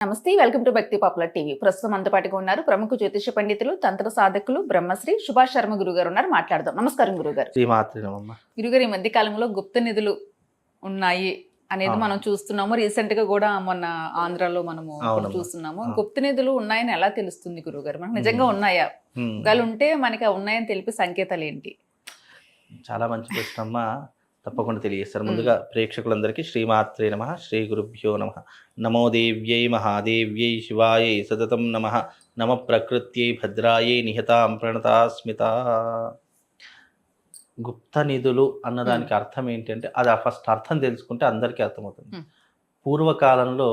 Namaste welcome to Bhakti popular TV. ప్రస్తుతం అంత పాటుగా ఉన్నారు ప్రముఖ జ్యోతిష పండితులు తంత్ర సాధకులు బ్రహ్మశ్రీ సుభాష్ శర్మ గురుగారు ఉన్నారు. మాట్లాడదాం. నమస్కారం గురుగారు శ్రీమాత్రినమ్మ గురుగారు ఈ మధ్య కాలంలో గుప్త నిధులు ఉన్నాయి అనేది. మనం చూస్తున్నాము. రీసెంట్గా కూడా మొన్న ఆంధ్రాలో మనము. చూస్తున్నాము. గుప్త నిధులు ఉన్నాయని ఎలా తెలుస్తుంది గురుగారు మనకు నిజంగా ఉన్నాయా. ఒకవేళ ఉంటే మనకి ఉన్నాయని తెలిపే సంకేతాలు ఏంటి? చాలా మంచి ప్రశ్న అమ్మ తప్పకుండా తెలియజేస్తారు. ముందుగా ప్రేక్షకులందరికీ శ్రీమాత్రే నమ శ్రీ గురుభ్యో నమ. నమో దేవ్యై మహాదేవ్యై శివాయై సతతం నమ. నమ ప్రకృత్యై భద్రాయై నిహతాం ప్రణతాస్మిత. గుప్త నిధులు అన్నదానికి అర్థం ఏంటంటే అది ఫస్ట్ అర్థం తెలుసుకుంటే అందరికీ అర్థమవుతుంది. పూర్వకాలంలో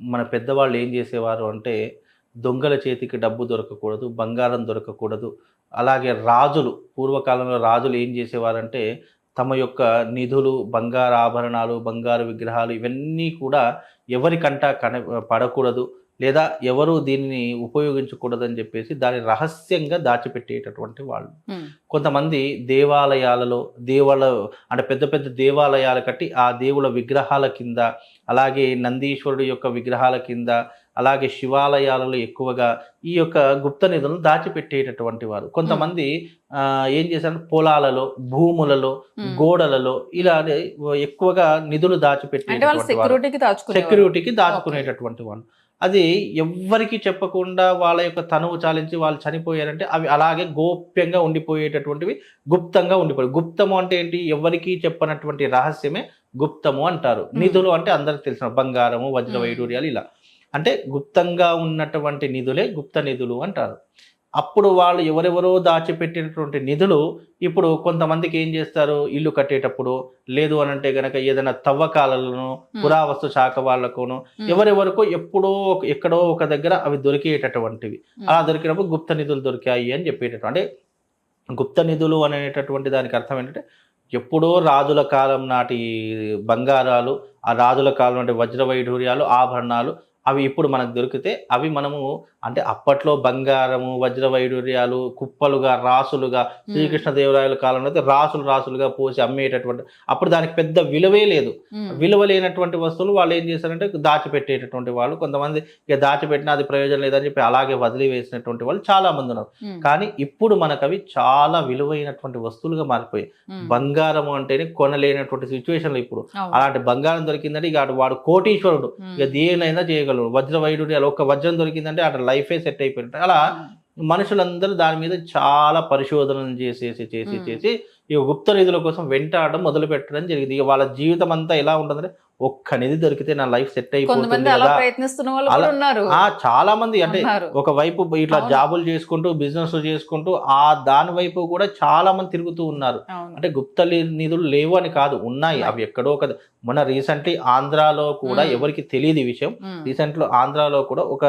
మన పెద్దవాళ్ళు ఏం చేసేవారు అంటే దొంగల చేతికి డబ్బు దొరకకూడదు బంగారం దొరకకూడదు. అలాగే రాజులు పూర్వకాలంలో రాజులు ఏం చేసేవారంటే తమ యొక్క నిధులు బంగారు ఆభరణాలు బంగారు విగ్రహాలు ఇవన్నీ కూడా ఎవరికంటా కన పడకూడదు. లేదా ఎవరు దీనిని ఉపయోగించకూడదని చెప్పేసి దాన్ని రహస్యంగా దాచిపెట్టేటటువంటి వాళ్ళు. కొంతమంది దేవాలయాలలో దేవుళ్ళ అంటే పెద్ద పెద్ద దేవాలయాలు కట్టి ఆ దేవుళ్ళ విగ్రహాల కింద అలాగే నందీశ్వరుడు యొక్క విగ్రహాల కింద అలాగే శివాలయాలలో ఎక్కువగా ఈ యొక్క గుప్త నిధులను దాచిపెట్టేటటువంటి వారు. కొంతమంది ఏం చేశారు? పొలాలలో భూములలో. గోడలలో ఇలా ఎక్కువగా నిధులు దాచుకునే సెక్యూరిటీకి దాచుకునేటటువంటి వాళ్ళు. అది ఎవ్వరికి చెప్పకుండా వాళ్ళ యొక్క తనువు చాలించి వాళ్ళు చనిపోయారంటే అవి అలాగే గోప్యంగా ఉండిపోయేటటువంటివి గుప్తంగా ఉండిపోయి గుప్తము అంటే ఏంటి? ఎవరికి చెప్పనటువంటి రహస్యమే గుప్తము అంటారు. నిధులు అంటే అందరికి తెలిసిన బంగారము వజ్ర. వైడూర్యాలు ఇలా. అంటే గుప్తంగా ఉన్నటువంటి నిధులే గుప్త నిధులు అంటారు. అప్పుడు వాళ్ళు ఎవరెవరో దాచిపెట్టినటువంటి నిధులు ఇప్పుడు కొంతమందికి ఏం చేస్తారు? ఇల్లు కట్టేటప్పుడు లేదు అని అంటే గనక ఏదైనా తవ్వకాలను పురావస్తు శాఖ వాళ్ళకును ఎవరెవరికో ఎప్పుడో ఒక- ఎక్కడో ఒక దగ్గర అవి దొరికేటటువంటివి. అలా దొరికినప్పుడు గుప్త నిధులు దొరికాయి అని చెప్పేటటువంటి అంటే గుప్త నిధులు అనేటటువంటి దానికి అర్థం ఏంటంటే ఎప్పుడో రాజుల కాలం నాటి బంగారాలు ఆ రాజుల కాలం నాటి వజ్ర వైఢూర్యాలు ఆభరణాలు అవి ఇప్పుడు మనకు దొరికితే అవి మనము అంటే అప్పట్లో బంగారము వజ్ర వైడూర్యాలు కుప్పలుగా రాసులుగా శ్రీకృష్ణదేవరాయల కాలంలో అయితే రాసులు రాసులుగా పోసి అమ్మేటటువంటి అప్పుడు దానికి పెద్ద విలువే లేదు. విలువ లేనటువంటి వస్తువులు వాళ్ళు ఏం చేశారంటే దాచిపెట్టేటటువంటి వాళ్ళు కొంతమంది ఇక దాచిపెట్టినా అది ప్రయోజనం లేదని చెప్పి అలాగే వదిలివేసినటువంటి వాళ్ళు చాలా మంది ఉన్నారు కానీ ఇప్పుడు మనకు అవి చాలా విలువైనటువంటి వస్తువులుగా మారిపోయాయి. ఉమ్, బంగారం అంటేనే కొనలేనటువంటి సిచ్యువేషన్లో ఇప్పుడు. అలాంటి బంగారం దొరికిందంటే ఇక వాడు కోటీశ్వరుడు. ఇక దేనైనా వజ్ర వైడూర్యాలు ఒక్క వజ్రం దొరికిందంటే అక్కడ లైఫే సెట్ అయిపోయింది అలా మనుషులందరూ దాని మీద చాలా పరిశోధనలు చేసేసి చేసి. చేసి ఈ గుప్త నిధుల కోసం వెంటాడడం మొదలు పెట్టడం జరిగింది. ఇక వాళ్ళ జీవితం అంతా ఎలా ఉంటుందంటే ఒక్క నిధి దొరికితే నా లైఫ్ సెట్ అయిపోతుంది చాలా మంది అంటే. ఒక వైపు ఇట్లా. జాబులు చేసుకుంటూ బిజినెస్ చేసుకుంటూ ఆ దాని వైపు కూడా చాలా మంది తిరుగుతూ ఉన్నారు. అంటే గుప్త నిధులు లేవు అని కాదు ఉన్నాయి. అవి ఎక్కడో ఒక మొన్న రీసెంట్లీ ఆంధ్రాలో కూడా. ఎవరికి తెలియదు ఈ విషయం. ఉమ్, రీసెంట్లో ఆంధ్రాలో కూడా ఒక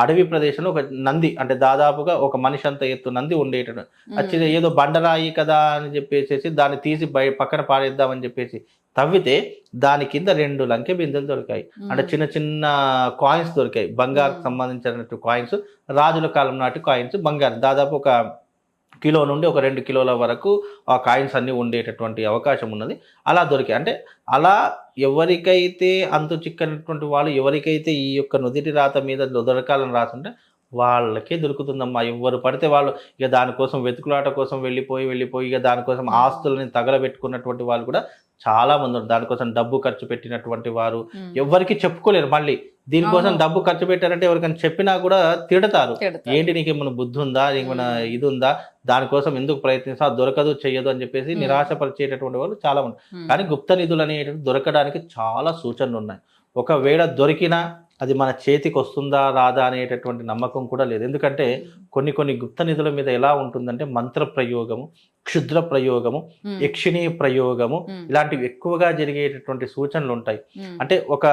అడవి ప్రదేశంలో ఒక నంది అంటే దాదాపుగా ఒక మనిషి అంత ఎత్తు నంది ఉండేట ఉమ్, వచ్చింది ఏదో బండరాయి కదా అని చెప్పేసి దాన్ని తీసి బయ పక్కన పారేద్దామని చెప్పేసి తవ్వితే దాని కింద రెండు లంకె బిందెలు దొరికాయి. అంటే చిన్న చిన్న కాయిన్స్ దొరికాయి. బంగారు మ్మ్. సంబంధించిన కాయిన్స్ రాజుల కాలం నాటి కాయిన్స్ బంగారు. దాదాపు ఒక కిలో నుండి ఒక రెండు కిలోల వరకు ఆ కాయిన్స్ అన్నీ ఉండేటటువంటి అవకాశం ఉన్నది. అలా దొరికాయి. అంటే అలా ఎవరికైతే అంతు చిక్కనటువంటి వాళ్ళు ఎవరికైతే ఈ యొక్క నుదిటి రాత మీద దొరకాలని రాసుంటే వాళ్ళకే దొరుకుతుందమ్మా. ఎవరు పడితే వాళ్ళు ఇక దానికోసం వెతుకులాట కోసం వెళ్ళిపోయి వెళ్ళిపోయి ఇక దానికోసం ఆస్తులని తగలబెట్టుకున్నటువంటి వాళ్ళు కూడా చాలా మంది ఉన్నారు. దానికోసం డబ్బు ఖర్చు పెట్టినటువంటి వారు ఎవరికి చెప్పుకోలేరు మళ్ళీ. దీనికోసం. డబ్బు ఖర్చు పెట్టారంటే ఎవరికైనా చెప్పినా కూడా తిడతారు. ఏంటి నీకు ఏమైనా బుద్ధి ఉందా ఏమైనా. ఇది ఉందా దానికోసం ఎందుకు ప్రయత్నిస్తా దొరకదు చెయ్యదు అని చెప్పేసి. నిరాశపరిచేటటువంటి వాళ్ళు చాలా మంది. కానీ గుప్త నిధులు అనేటువంటి దొరకడానికి చాలా సూచనలు ఉన్నాయి. ఒకవేళ దొరికినా అది మన చేతికి వస్తుందా రాదా అనేటటువంటి నమ్మకం కూడా లేదు. ఎందుకంటే కొన్ని కొన్ని గుప్త నిధుల మీద ఎలా ఉంటుందంటే మంత్ర ప్రయోగము క్షుద్ర ప్రయోగము యక్షిణీ ప్రయోగము ఇలాంటివి ఎక్కువగా జరిగేటటువంటి సూచనలు ఉంటాయి. అంటే ఒక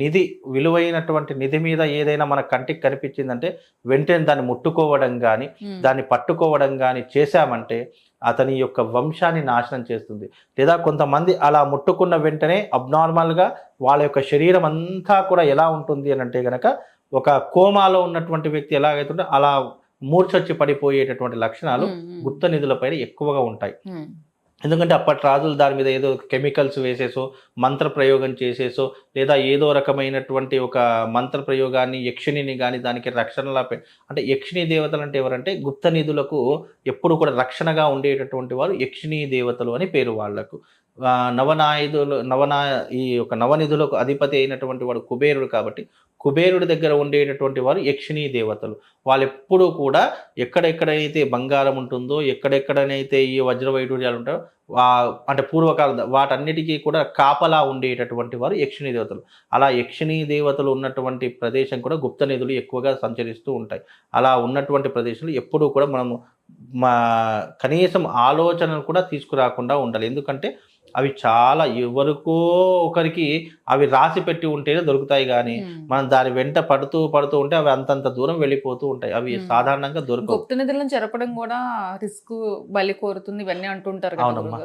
నిధి విలువైనటువంటి నిధి మీద ఏదైనా మన కంటికి కనిపించిందంటే వెంటనే దాన్ని ముట్టుకోవడం కానీ దాన్ని పట్టుకోవడం కానీ చేశామంటే అతని యొక్క వంశాన్ని నాశనం చేస్తుంది. లేదా కొంతమంది అలా ముట్టుకున్న వెంటనే అబ్నార్మల్గా వాళ్ళ యొక్క శరీరం అంతా కూడా ఎలా ఉంటుంది అని అంటే గనక ఒక కోమాలో ఉన్నటువంటి వ్యక్తి ఎలాగైతుంటే అలా మూర్చొచ్చి పడిపోయేటటువంటి లక్షణాలు గుప్త నిధులపైన ఎక్కువగా ఉంటాయి. ఎందుకంటే అప్పటి రాజులు దాని మీద ఏదో కెమికల్స్ వేసేసో మంత్ర ప్రయోగం చేసేసో లేదా ఏదో రకమైనటువంటి ఒక మంత్ర ప్రయోగాన్ని యక్షిణిని కానీ దానికి రక్షణలా పె అంటే యక్షిణీ దేవతలు అంటే ఎవరంటే గుప్త నిధులకు ఎప్పుడు కూడా రక్షణగా ఉండేటటువంటి వారు యక్షిణీ దేవతలు అని పేరు వాళ్ళకు నవనాయుధులు నవనా ఈ యొక్క నవనిధులకు అధిపతి అయినటువంటి వాడు కుబేరుడు కాబట్టి కుబేరుడి దగ్గర ఉండేటటువంటి వారు యక్షిణీ దేవతలు. వాళ్ళు ఎప్పుడూ కూడా ఎక్కడెక్కడైతే బంగారం ఉంటుందో ఎక్కడెక్కడనైతే ఈ వజ్రవైడూర్యాలు ఉంటాయో వా అంటే పూర్వకాల వాటన్నిటికీ కూడా కాపలా ఉండేటటువంటి వారు యక్షిణీ దేవతలు. అలా యక్షిణీ దేవతలు ఉన్నటువంటి ప్రదేశం కూడా గుప్త నిధులు ఎక్కువగా సంచరిస్తూ ఉంటాయి. అలా ఉన్నటువంటి ప్రదేశంలో ఎప్పుడూ కూడా మనము మా కనీసం ఆలోచనలు కూడా తీసుకురాకుండా ఉండాలి. ఎందుకంటే అవి చాలా ఎవరికో ఒకరికి అవి రాసి పెట్టి ఉంటేనే దొరుకుతాయి కానీ. మనం దాని వెంట పడుతూ పడుతూ ఉంటే అవి అంతంత దూరం వెళ్ళిపోతూ ఉంటాయి అవి. సాధారణంగా దొరకవు గుప్త నిధులను జరపడం కూడా రిస్క్ బలి కోరుతుంది ఇవన్నీ అంటుంటారు అవునమ్మా.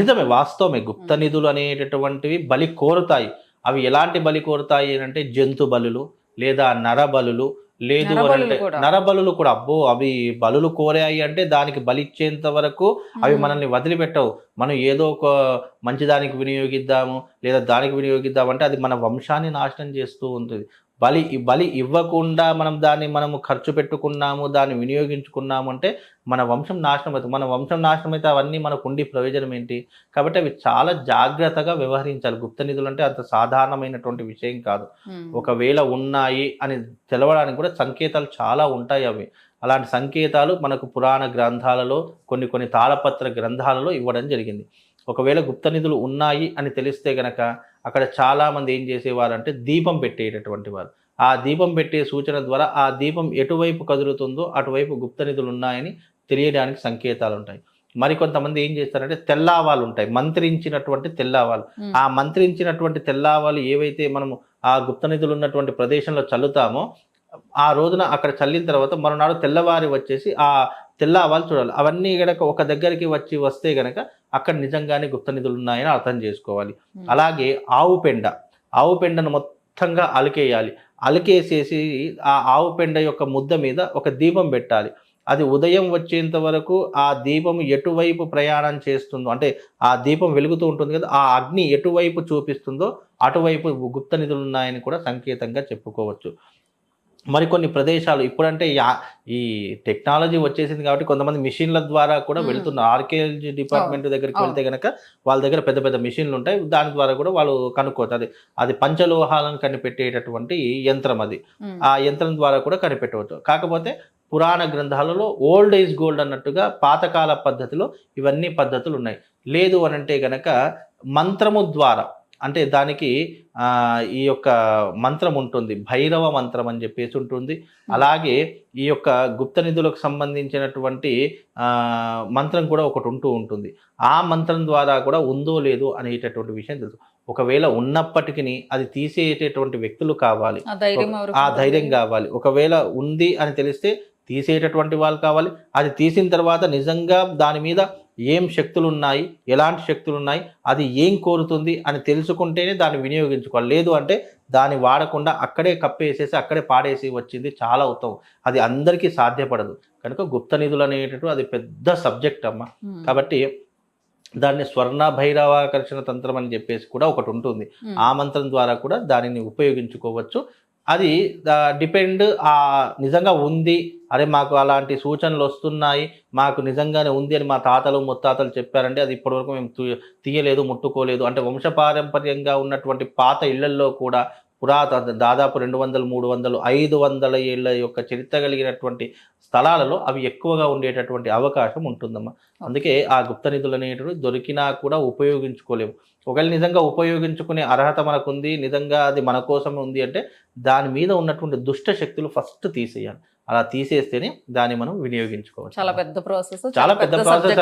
నిజమే వాస్తవమే గుప్త. నిధులు అనేటటువంటివి బలి కోరుతాయి అవి ఎలాంటి బలి కోరుతాయి అంటే జంతు బలులు లేదా నర బలులు లేదు అంటే కూడా. నరబలులు కూడా అబ్బో అవి బలులు కోరాయి అంటే దానికి బలి ఇచ్చేంత వరకు అవి. మనల్ని వదిలిపెట్టవు మనం ఏదో ఒక మంచిదానికి వినియోగిద్దాము లేదా దానికి వినియోగిద్దాం అంటే అది మన వంశాన్ని నాశనం చేస్తూ ఉంటుంది బలి బలి ఇవ్వకుండా మనం దాన్ని మనము ఖర్చు పెట్టుకున్నాము దాన్ని వినియోగించుకున్నాము అంటే మన వంశం నాశనం అవుతుంది. మన వంశం నాశనం అయితే అవన్నీ మనకు ఉండి ప్రయోజనం ఏంటి? కాబట్టి అవి చాలా జాగ్రత్తగా వ్యవహరించాలి. గుప్త నిధులు అంటే అంత సాధారణమైనటువంటి విషయం కాదు. ఒకవేళ ఉన్నాయి అని తెలవడానికి కూడా సంకేతాలు చాలా ఉంటాయి అవి. అలాంటి సంకేతాలు మనకు పురాణ గ్రంథాలలో కొన్ని కొన్ని తాళపత్ర గ్రంథాలలో ఇవ్వడం జరిగింది. ఒకవేళ గుప్త నిధులు ఉన్నాయి అని తెలిస్తే గనక అక్కడ చాలామంది ఏం చేసేవారు అంటే దీపం పెట్టేటటువంటి వారు. ఆ దీపం పెట్టే సూచన ద్వారా ఆ దీపం ఎటువైపు కదులుతుందో అటువైపు గుప్త నిధులు ఉన్నాయని తెలియడానికి సంకేతాలు ఉంటాయి మరికొంతమంది ఏం చేస్తారంటే తెల్లావాలు ఉంటాయి మంత్రించినటువంటి తెల్లావాలు. ఆ మంత్రించినటువంటి తెల్లావాలు ఏవైతే మనము ఆ గుప్త నిధులు ఉన్నటువంటి ప్రదేశంలో చల్లుతామో ఆ రోజున అక్కడ చల్లిన తర్వాత మరునాడు తెల్లవారి వచ్చేసి ఆ తెల్లవాళ్ళు చూడాలి. అవన్నీ గనక ఒక దగ్గరికి వచ్చి వస్తే గనక అక్కడ నిజంగానే గుప్త నిధులు ఉన్నాయని అర్థం చేసుకోవాలి. అలాగే ఆవు పెండ. ఆవు పెండను మొత్తంగా అలికేయాలి. అలికేసేసి ఆ ఆవు పెండ యొక్క ముద్ద మీద ఒక దీపం పెట్టాలి. అది ఉదయం వచ్చేంత వరకు ఆ దీపం ఎటువైపు ప్రయాణం చేస్తుందో అంటే ఆ దీపం వెలుగుతూ ఉంటుంది కదా ఆ అగ్ని ఎటువైపు చూపిస్తుందో అటువైపు గుప్త నిధులు ఉన్నాయని కూడా సంకేతంగా చెప్పుకోవచ్చు. మరికొన్ని ప్రదేశాలు ఇప్పుడంటే ఈ టెక్నాలజీ వచ్చేసింది కాబట్టి కొంతమంది మిషన్ల ద్వారా కూడా. వెళుతున్నారు ఆర్కియాలజీ డిపార్ట్మెంట్ దగ్గరికి. వెళ్తే గనక వాళ్ళ దగ్గర పెద్ద పెద్ద మిషన్లు ఉంటాయి దాని ద్వారా కూడా వాళ్ళు కనుక్కోవచ్చు అది అది పంచలోహాలను కనిపెట్టేటటువంటి యంత్రం అది. ఆ యంత్రం ద్వారా కూడా కనిపెట్టవచ్చు కాకపోతే పురాణ గ్రంథాలలో ఓల్డ్ ఏజ్ గోల్డ్ అన్నట్టుగా పాతకాల పద్ధతిలో ఇవన్నీ పద్ధతులు ఉన్నాయి లేదు అని అంటే గనక మంత్రము ద్వారా అంటే దానికి ఈ యొక్క మంత్రం ఉంటుంది. భైరవ మంత్రం అని చెప్పేసి ఉంటుంది. అలాగే ఈ యొక్క గుప్త నిధులకు సంబంధించినటువంటి మంత్రం కూడా ఒకటి ఉంటూ ఉంటుంది. ఆ మంత్రం ద్వారా కూడా ఉందో లేదో అనేటటువంటి విషయం తెలుసు. ఒకవేళ ఉన్నప్పటికీ అది తీసేటటువంటి వ్యక్తులు కావాలి. ఆ? ధైర్యం కావాలి. ఒకవేళ ఉంది అని తెలిస్తే తీసేటటువంటి వాళ్ళు కావాలి. అది తీసిన తర్వాత నిజంగా దాని మీద ఏం శక్తులు ఉన్నాయి ఎలాంటి శక్తులు ఉన్నాయి అది ఏం కోరుతుంది? అని తెలుసుకుంటేనే దాన్ని వినియోగించుకోవాలి. లేదు అంటే దాన్ని వాడకుండా అక్కడే కప్పేసేసి అక్కడే పాడేసి వచ్చింది చాలా ఉత్తమం. అది అందరికీ సాధ్యపడదు. కనుక గుప్త నిధులు అనేటటువంటి అది పెద్ద సబ్జెక్ట్ అమ్మ. కాబట్టి దాన్ని స్వర్ణ భైరవాకర్షణ తంత్రం అని చెప్పేసి కూడా ఒకటి ఉంటుంది. ఆ మంత్రం ద్వారా కూడా దానిని ఉపయోగించుకోవచ్చు. అది డిపెండ్ ఆ నిజంగా ఉంది. అరే మాకు అలాంటి సూచనలు వస్తున్నాయి. మాకు నిజంగానే ఉంది అని మా తాతలు ముత్తాతలు చెప్పారంటే అది ఇప్పటివరకు మేము తీయలేదు ముట్టుకోలేదు. అంటే వంశపారంపర్యంగా ఉన్నటువంటి పాత ఇళ్ళల్లో కూడా పురాతన దాదాపు రెండు వందలు మూడు వందలు ఐదు వందల ఏళ్ళ యొక్క చరిత్ర కలిగినటువంటి స్థలాలలో అవి ఎక్కువగా ఉండేటటువంటి అవకాశం ఉంటుందమ్మా. అందుకే ఆ గుప్త నిధులు అనేటువంటి దొరికినా కూడా ఉపయోగించుకోలేము ఒకవేళ నిజంగా ఉపయోగించుకునే అర్హత మనకుంది నిజంగా అది మన కోసం ఉంది అంటే దాని మీద ఉన్నటువంటి దుష్ట శక్తులు ఫస్ట్ తీసేయాలి. అలా తీసేస్తేనే దాన్ని మనం వినియోగించుకోవచ్చు చాలా పెద్ద ప్రాసెస్ చాలా పెద్ద ప్రాసెస్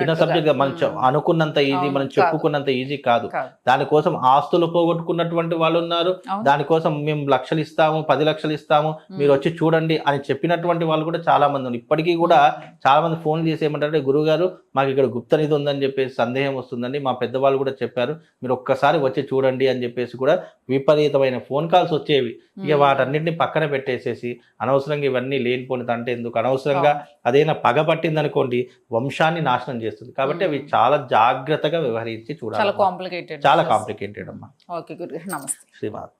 చిన్న. సబ్జెక్ట్ మనం. అనుకున్నంత ఈజీ మనం. చెప్పుకున్నంత ఈజీ కాదు. దానికోసం ఆస్తులు పోగొట్టుకున్నటువంటి వాళ్ళు ఉన్నారు. దానికోసం మేము లక్షలు ఇస్తాము పది లక్షలు ఇస్తాము మీరు వచ్చి చూడండి అని చెప్పినటువంటి వాళ్ళు కూడా చాలా మంది ఉన్నారు ఇప్పటికీ కూడా చాలా మంది ఫోన్ చేసి ఏమంటారంటే గురువు గారు మాకు ఇక్కడ గుప్త నిధి ఉందని చెప్పేసి సందేహం వస్తుందండి మా పెద్దవాళ్ళు కూడా చెప్పారు మీరు ఒక్కసారి వచ్చి చూడండి అని చెప్పేసి కూడా విపరీతమైన ఫోన్ కాల్స్ వచ్చేవి ఇక. వాటన్నిటిని పక్కన పెట్టేసేసి అనవసరంగా ఇవన్నీ ఇవన్నీ లేనిపోనిది అంటే ఎందుకు? అనవసరంగా అదైనా పగ పట్టింది అనుకోండి వంశాన్ని నాశనం చేస్తుంది. కాబట్టి అవి. చాలా జాగ్రత్తగా వ్యవహరించి చాలా చూడాలి కాంప్లికేటెడ్ చాలా కాంప్లికేటెడ్ అమ్మా. ఓకే గురుగారు నమస్తే. శ్రీమాత్.